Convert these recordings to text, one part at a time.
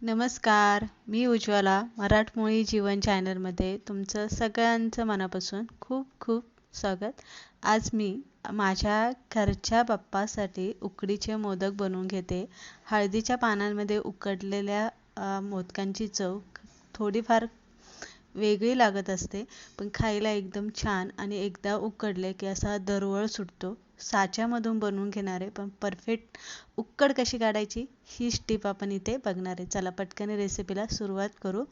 नमस्कार मी उज्ज्वला मराठमोळी जीवन चॅनलमध्ये तुमचं सगळ्यांचं मनापासून खूप खूप स्वागत. आज मी माझ्या घरच्या बाप्पासाठी उकडीचे मोदक बनवून घेते. हळदीच्या पानांमध्ये उकडलेल्या मोदकांची चव थोडीफार वेगळी लागत असते पण खायला एकदम छान आणि एकदा उकडले की असा दरवळ सुटतो. साच्यामधून बनवून घेणार आहे. पण परफेक्ट उक्कड कशी काढायची ही स्टीप आपण इथे बघणार आहे. चला पटकन रेसिपीला सुरुवात करू.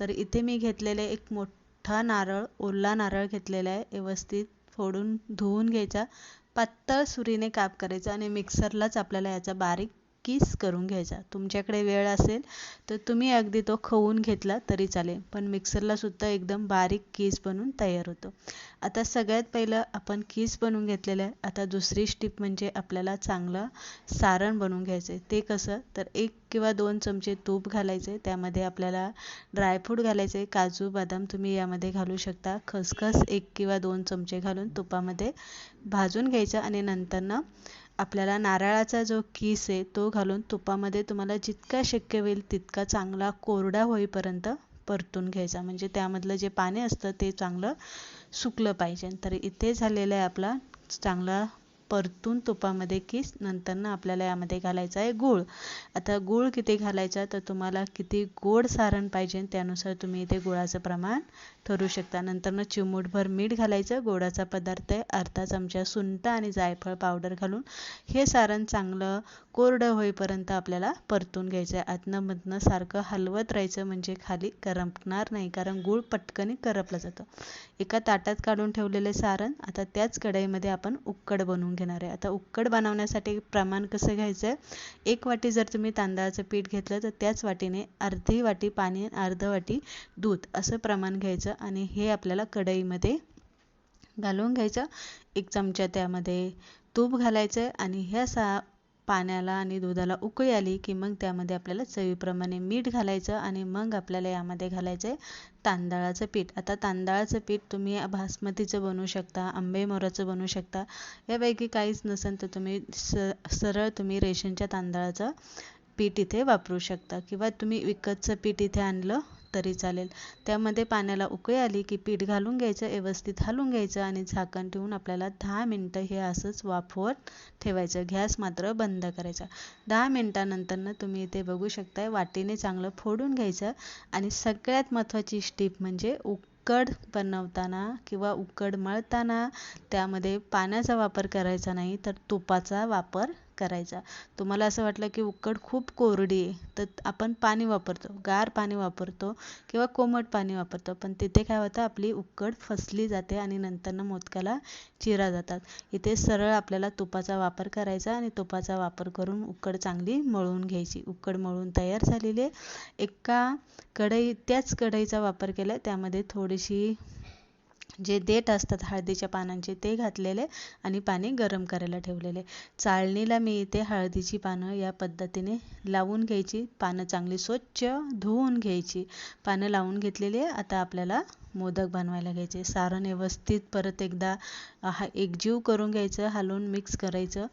तर इथे मी घेतलेले एक मोठा नारळ ओला नारळ घेतलेला आहे. व्यवस्थित फोडून धुवून घ्यायचा. पातळ सुरीने काप करायचा आणि मिक्सरलाच आपल्याला याचा बारीक किस करून घ्यायचा. तुमच्याकडे वेळ असेल तर तुम्ही अगदी तो खवून घेतला तरी चालेल. पण मिक्सरला सुद्धा एकदम बारीक कीस बनून तयार होतो. आता सगळ्यात पहिलं आपण कीस बनवून घेतलेलं आहे. आता दुसरी स्टिप म्हणजे आपल्याला चांगलं सारण बनवून घ्यायचं आहे ते कसं? तर एक किंवा दोन चमचे तूप घालायचे त्यामध्ये आपल्याला ड्रायफ्रूट घालायचे काजू बदाम तुम्ही यामध्ये घालू शकता. खसखस एक किंवा दोन चमचे घालून तुपामध्ये भाजून घ्यायचं आणि नंतरनं आपल्याला नारळाचा जो किस आहे तो घालून तुपामध्ये तुम्हाला जितका शक्य होईल तितका चांगला कोरडा होईपर्यंत परतून घ्यायचा. म्हणजे त्यामधलं जे पाणी असतं ते चांगलं सुकलं पाहिजे. तर इथे झालेलं आहे आपला चांगला परतून तुपामध्ये किस नंतरनं आपल्याला यामध्ये घालायचा आहे गूळ. आता गूळ किती घालायचा तर तुम्हाला किती गोड सारण पाहिजे त्यानुसार तुम्ही इथे गुळाचं प्रमाण ठरू शकता. नंतरनं चिमूटभर मीठ घालायचं गोडाचा पदार्थ आहे अर्धा चमचा सुंठ आणि जायफळ पावडर घालून. हे सारण चांगलं कोरडं होईपर्यंत आपल्याला परतून घ्यायचं आहे. आतनंमधनं सारखं हलवत राहायचं म्हणजे खाली करपणार नाही कारण गूळ पटकनी करपलं जातं. एका ताटात काढून ठेवलेले सारण आता त्याच कढईमध्ये आपण उक्कड बनवून घेणार आहे. आता उक्कड बनवण्यासाठी प्रमाण कसं घ्यायचं आहे एक वाटी जर तुम्ही तांदळाचं पीठ घेतलं तर त्याच वाटीने अर्धी वाटी पाणी अर्ध वाटी दूध असं प्रमाण घ्यायचं आणि हे आपल्याला कढईमध्ये घालून घ्यायचं. एक चमचा त्यामध्ये तूप घालायचं आणि ह्या सा पाण्याला आणि दुधाला उकळी आली की मग त्यामध्ये आपल्याला चवीप्रमाणे मीठ घालायचं आणि मग आपल्याला यामध्ये घालायचं आहे तांदळाचं पीठ. आता तांदळाचं पीठ तुम्ही बासमतीचं बनवू शकता आंबे मोराचं बनवू शकता. यापैकी काहीच नसेल तर तुम्ही स सरळ तुम्ही रेशनच्या तांदळाचं पीठ इथे वापरू शकता. किंवा तुम्ही विकतचं पीठ इथे आणलं तरी चालेल. त्यामध्ये पाण्याला उकळी आली की पीठ घालून घ्यायचं व्यवस्थित हलून घ्यायचं आणि झाकण ठेवून आपल्याला दहा मिनटं हे असंच वाफवत ठेवायचं. गॅस मात्र बंद करायचा. दहा मिनटानंतरनं तुम्ही इथे बघू शकताय वाटीने चांगलं फोडून घ्यायचं. आणि सगळ्यात महत्त्वाची स्टीप म्हणजे उकड बनवताना किंवा उकड मळताना त्यामध्ये पाण्याचा वापर करायचा नाही तर तुपाचा वापर करायचा. तुम्हाला असं वाटलं की उकड खूप कोरडी आहे तर आपण पाणी वापरतो गार पाणी वापरतो किंवा कोमट पाणी वापरतो पण तिथे काय होतं आपली उकड फसली जाते आणि नंतरनं मोदकाला चिरा जातात. इथे सरळ आपल्याला तुपाचा वापर करायचा आणि तुपाचा वापर करून उकड चांगली मळून घ्यायची. उकड मळून तयार झालेली एका कढई त्याच कढईचा वापर केला त्यामध्ये थोडीशी जे देठ असतात हळदीच्या पानांचे ते घातलेले आणि पाणी गरम करायला ठेवलेले. चाळणीला मी इथे हळदीची पानं या पद्धतीने लावून घ्यायची. पानं चांगली स्वच्छ धुवून घ्यायची. पानं लावून घेतलेली आता आपल्याला मोदक बनवायला घ्यायचे. सारण व्यवस्थित परत एकदा हा एकजीव करून घ्यायचं हलवून मिक्स करायचं.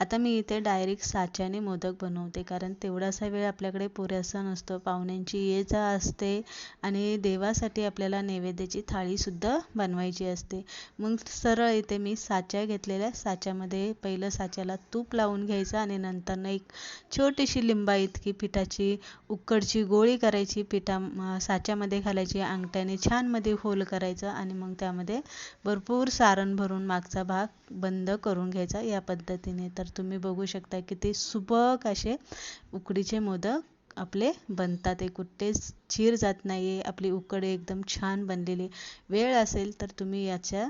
आता मी इथे डायरेक्ट साच्याने मोदक बनवते कारण तेवढासा वेळ आपल्याकडे पुरेसा नसतो. पाहुण्यांची ये जा असते आणि देवासाठी आपल्याला नैवेद्याची थाळीसुद्धा बनवायची असते. मग सरळ इथे मी साच्या घेतलेल्या साच्यामध्ये पहिलं साच्याला तूप लावून घ्यायचं आणि नंतरनं एक छोटीशी लिंबा इतकी पिठाची उकडची गोळी करायची पिठा साच्यामध्ये घालायची अंगठ्याने छानमध्ये होल करायचं आणि मग त्यामध्ये भरपूर सारण भरून मागचा भाग बंद करून घ्यायचा या पद्धतीने. तर तुम्ही बघू शकता किती सुबक असे उकडीचे मोदक आपले बनतात. आहे कुठेच चीर जात नाही आहे आपली उकड एकदम छान बनलेली वेळ असेल तर तुम्ही याच्या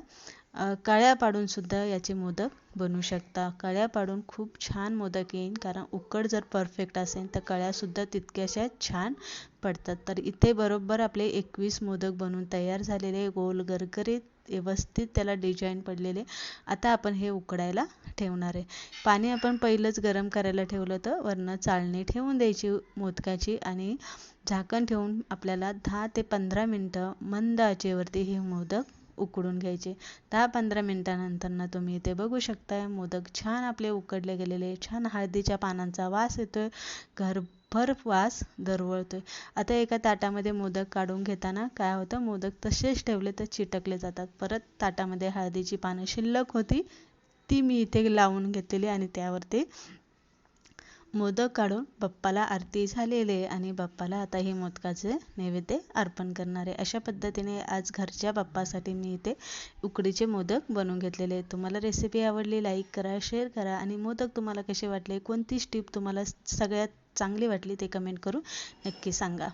कळ्या पाडून सुद्धा याचे मोदक बनवू शकता. कळ्या पाडून खूप छान मोदक येईल कारण उकड जर परफेक्ट असेल तर कळ्यासुद्धा तितक्याशा छान पडतात. तर इथे बरोबर आपले एकवीस मोदक बनवून तयार झालेले गोल गरगरीत व्यवस्थित त्याला डिझाईन पडलेले. आता आपण हे उकडायला ठेवणार आहे. पाणी आपण पहिलंच गरम करायला ठेवलं होतं. वरनं चाळणी ठेवून द्यायची मोदकाची आणि झाकण ठेवून आपल्याला दहा ते पंधरा मिनटं मंद आचेवरती हे मोदक उकडून घ्यायचे. दहा पंधरा मिनटानंतर तुम्ही इथे बघू शकताय मोदक छान आपले उकडले गेलेले छान हळदीच्या पानांचा वास येतोय. घर भर वास दरवळतोय. आता एका ताटामध्ये मोदक काढून घेताना काय होतं? मोदक तसेच ठेवले तर चिटकले जातात. परत ताटामध्ये हळदीची पानं शिल्लक होती. ती मी इथे लावून घेतलेली आणि त्यावरती मोदक काढून बाप्पाला आरती झालेले आहे आणि बाप्पाला आता हे मोदकाचे नैवेद्य अर्पण करणार आहे. अशा पद्धतीने आज घरच्या बाप्पासाठी मी इथे उकडीचे मोदक बनवून घेतलेले तुम्हाला रेसिपी आवडली लाईक करा शेअर करा आणि मोदक तुम्हाला कसे वाटले कोणती स्टीप तुम्हाला सगळ्यात चांगली वाटली ते कमेंट करून नक्की सांगा.